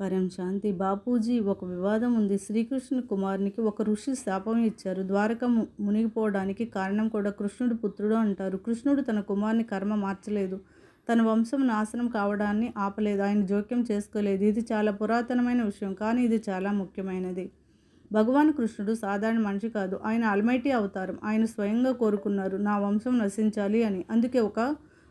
పరం శాంతి. బాపూజీ ఒక వివాదం ఉంది. శ్రీకృష్ణ కుమారునికి ఒక ఋషి శాపం ఇచ్చారు. ద్వారక మునిగిపోవడానికి కారణం కూడా కృష్ణుడు పుత్రుడు అంటారు. కృష్ణుడు తన కుమారుని కర్మ మార్చలేదు. తన వంశం నాశనం కావడాన్ని ఆపలేదు. ఆయన జోక్యం చేసుకోలేదు. ఇది చాలా పురాతనమైన విషయం కానీ ఇది చాలా ముఖ్యమైనది. భగవాన్ కృష్ణుడు సాధారణ మనిషి కాదు. ఆయన అల్మైటీ అవతారం. ఆయన స్వయంగా కోరుకున్నారు నా వంశం నశించాలి అని. అందుకే ఒక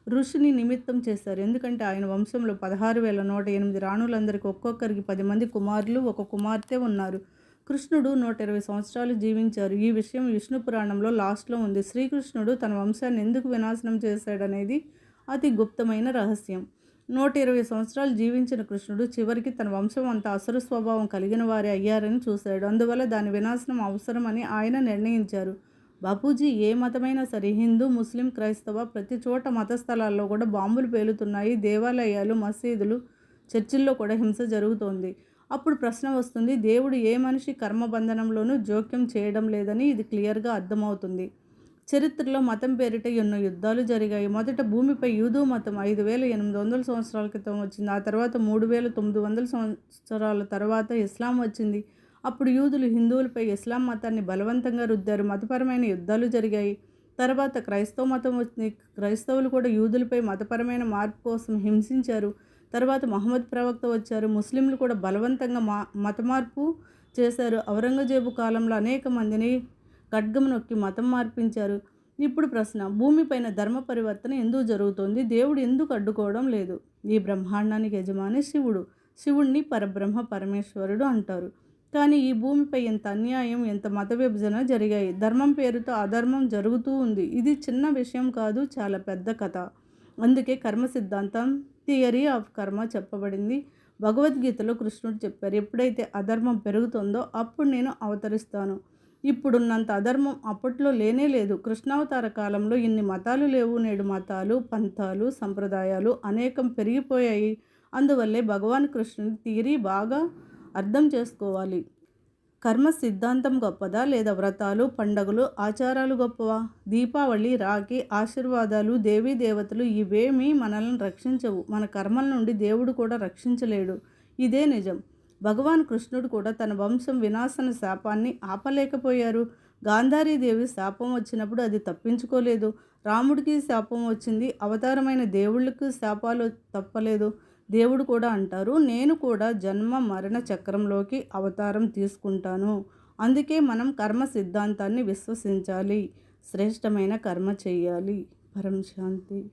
ఋషిని నిమిత్తం చేశారు. ఎందుకంటే ఆయన వంశంలో పదహారు వేల నూట ఎనిమిది రాణులందరికీ ఒక్కొక్కరికి పది మంది కుమారులు ఒక కుమార్తె ఉన్నారు. కృష్ణుడు నూట ఇరవై సంవత్సరాలు జీవించారు. ఈ విషయం విష్ణు పురాణంలో లాస్ట్లో ఉంది. శ్రీకృష్ణుడు తన వంశాన్ని ఎందుకు వినాశనం చేశాడనేది అతి గుప్తమైన రహస్యం. నూట ఇరవై సంవత్సరాలు జీవించిన కృష్ణుడు చివరికి తన వంశం అంతా అసలు స్వభావం కలిగిన వారే అయ్యారని చూశాడు. అందువల్ల దాని వినాశనం అవసరమని ఆయన నిర్ణయించారు. బాపూజీ ఏ మతమైనా సరే హిందూ ముస్లిం క్రైస్తవ ప్రతి చోట మత స్థలాల్లో కూడా బాంబులు పేలుతున్నాయి దేవాలయాలు మసీదులు చర్చిల్లో కూడా హింస జరుగుతోంది. అప్పుడు ప్రశ్న వస్తుంది దేవుడు ఏ మనిషి కర్మబంధనంలోనూ జోక్యం చేయడం లేదని ఇది క్లియర్గా అర్థమవుతుంది. చరిత్రలో మతం పేరిట ఎన్నో యుద్ధాలు జరిగాయి. మొదట భూమిపై యూదు మతం ఐదు వేల ఎనిమిది వందల సంవత్సరాల క్రితం వచ్చింది. ఆ తర్వాత మూడు వేల తొమ్మిది వందల సంవత్సరాల తర్వాత ఇస్లాం వచ్చింది. అప్పుడు యూదులు హిందువులపై ఇస్లాం మతాన్ని బలవంతంగా రుద్దారు. మతపరమైన యుద్ధాలు జరిగాయి. తర్వాత క్రైస్తవ మతం వచ్చింది. క్రైస్తవులు కూడా యూదులపై మతపరమైన మార్పు కోసం హింసించారు. తర్వాత మహమ్మద్ ప్రవక్త వచ్చారు. ముస్లింలు కూడా బలవంతంగా మా మత మార్పు చేశారు. ఔరంగజేబు కాలంలో అనేక మందిని ఖడ్గం నొక్కి మతం మార్పించారు. ఇప్పుడు ప్రశ్న భూమిపైన ధర్మ పరివర్తన ఎందుకు జరుగుతోంది? దేవుడు ఎందుకు అడ్డుకోవడం లేదు? ఈ బ్రహ్మాండానికి యజమాని శివుడు. శివుణ్ణి పరబ్రహ్మ పరమేశ్వరుడు అంటారు. కానీ ఈ భూమిపై ఎంత అన్యాయం ఎంత మత విభజన జరిగాయి? ధర్మం పేరుతో అధర్మం జరుగుతూ ఉంది. ఇది చిన్న విషయం కాదు చాలా పెద్ద కథ. అందుకే కర్మ సిద్ధాంతం థియరీ ఆఫ్ కర్మ చెప్పబడింది. భగవద్గీతలో కృష్ణుడు చెప్పారు ఎప్పుడైతే అధర్మం పెరుగుతుందో అప్పుడు నేను అవతరిస్తాను. ఇప్పుడున్నంత అధర్మం అప్పట్లో లేనే లేదు. కృష్ణావతార కాలంలో ఇన్ని మతాలు లేవు. నేడు మతాలు పంథాలు సంప్రదాయాలు అనేకం పెరిగిపోయాయి. అందువల్లే భగవాన్ కృష్ణుని తీరి బాగా అర్థం చేసుకోవాలి. కర్మ సిద్ధాంతం గొప్పదా లేదా వ్రతాలు పండగలు ఆచారాలు గొప్పవా? దీపావళి రాఖీ ఆశీర్వాదాలు దేవీ దేవతలు ఇవేమీ మనల్ని రక్షించవు. మన కర్మల నుండి దేవుడు కూడా రక్షించలేడు. ఇదే నిజం. భగవాన్ కృష్ణుడు కూడా తన వంశం వినాశన శాపాన్ని ఆపలేకపోయారు. గాంధారీదేవి శాపం వచ్చినప్పుడు అది తప్పించుకోలేదు. రాముడికి శాపం వచ్చింది. అవతారమైన దేవుళ్ళకు శాపాలు తప్పలేదు. దేవుడు కూడా అంటారు నేను కూడా జన్మ మరణ చక్రంలోకి అవతారం తీసుకుంటాను. అందుకే మనం కర్మ సిద్ధాంతాన్ని విశ్వసించాలి. శ్రేష్టమైన కర్మ చేయాలి. పరం శాంతి.